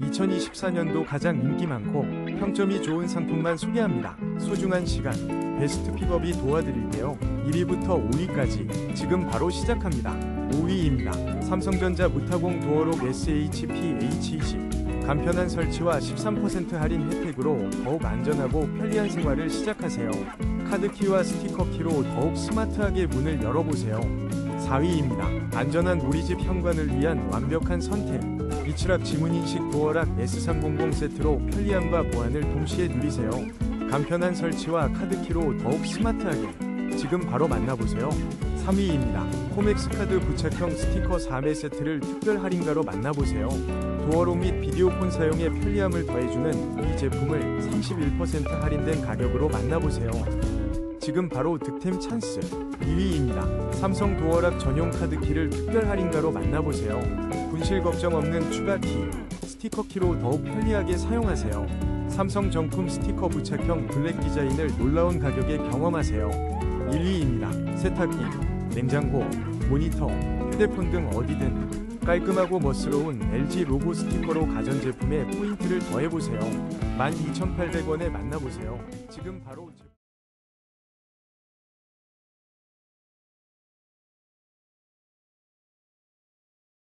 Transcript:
2024년도 가장 인기 많고 평점이 좋은 상품만 소개합니다. 소중한 시간, 베스트 픽업이 도와드릴게요. 1위부터 5위까지 지금 바로 시작합니다. 5위입니다. 삼성전자 무타공 도어록 SHP-H20 간편한 설치와 13% 할인 혜택으로 더욱 안전하고 편리한 생활을 시작하세요. 카드키와 스티커키로 더욱 스마트하게 문을 열어보세요. 4위입니다. 안전한 우리 집 현관을 위한 완벽한 선택. 비추락 지문인식 도어락 S300 세트로 편리함과 보안을 동시에 누리세요. 간편한 설치와 카드키로 더욱 스마트하게. 지금 바로 만나보세요. 3위입니다. 코맥스 카드 부착형 스티커 4매 세트를 특별 할인가로 만나보세요. 도어록 및 비디오폰 사용에 편리함을 더해주는 이 제품을 31% 할인된 가격으로 만나보세요. 지금 바로 득템 찬스 2위입니다. 삼성 도어락 전용 카드키를 특별 할인가로 만나보세요. 분실 걱정 없는 추가 키, 스티커 키로 더욱 편리하게 사용하세요. 삼성 정품 스티커 부착형 블랙 디자인을 놀라운 가격에 경험하세요. 1위입니다. 세탁기, 냉장고, 모니터, 휴대폰 등 어디든 깔끔하고 멋스러운 LG 로고 스티커로 가전제품에 포인트를 더해보세요. 12,800원에 만나보세요. 지금 바로 제-